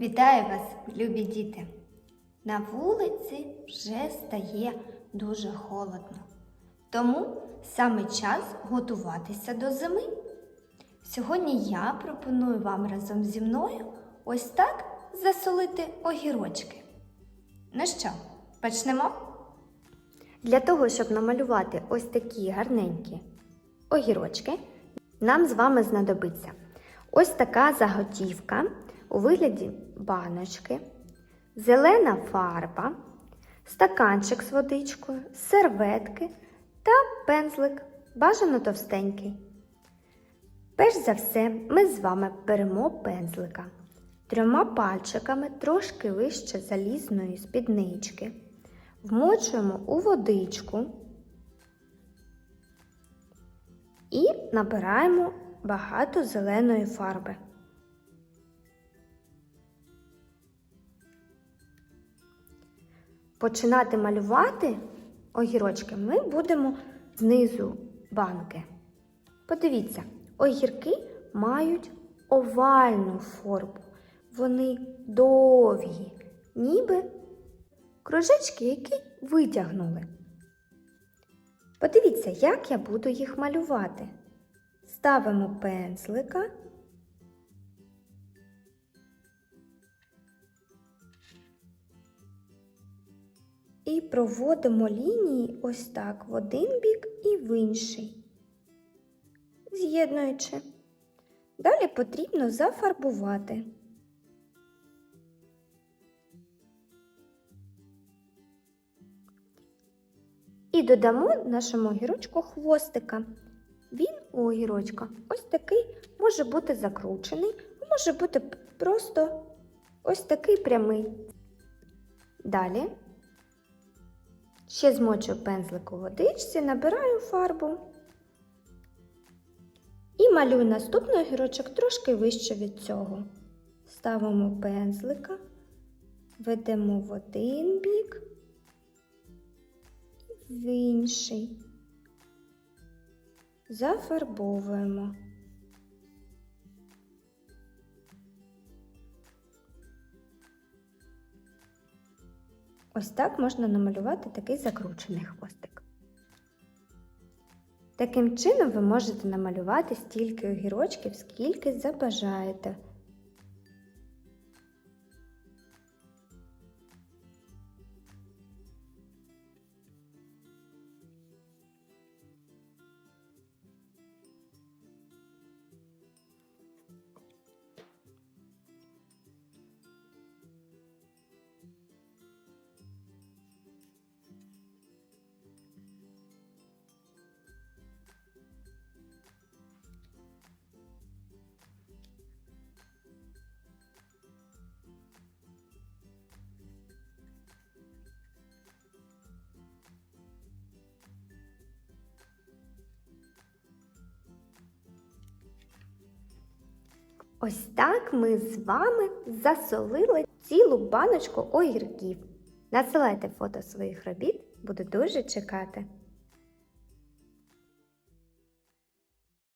Вітаю вас, любі діти! На вулиці вже стає дуже холодно, тому саме час готуватися до зими. Сьогодні я пропоную вам разом зі мною ось так засолити огірочки. Ну що, почнемо? Для того, щоб намалювати ось такі гарненькі огірочки, нам з вами знадобиться ось така заготівка у вигляді баночки, зелена фарба, стаканчик з водичкою, серветки та пензлик, бажано товстенький. Перш за все, ми з вами беремо пензлика трьома пальчиками трошки вище залізної спіднички. Вмочуємо у водичку і набираємо багато зеленої фарби. Починати малювати огірочки ми будемо знизу банки. Подивіться, огірки мають овальну форму. Вони довгі, ніби кружечки, які витягнули. Подивіться, як я буду їх малювати. Ставимо пензлика. І проводимо лінії ось так в один бік і в інший, з'єднуючи. Далі потрібно зафарбувати. І додамо нашому огірочку хвостика. Він у огірочка ось такий може бути закручений, може бути просто ось такий прямий. Далі ще змочу пензлик у водичці, набираю фарбу і малюю наступний огірочок трошки вище від цього. Ставимо пензлика, ведемо в один бік і в інший. Зафарбовуємо. Ось так можна намалювати такий закручений хвостик. Таким чином ви можете намалювати стільки огірочків, скільки забажаєте. Ось так ми з вами засолили цілу баночку огірків. Насилайте фото своїх робіт, буду дуже чекати.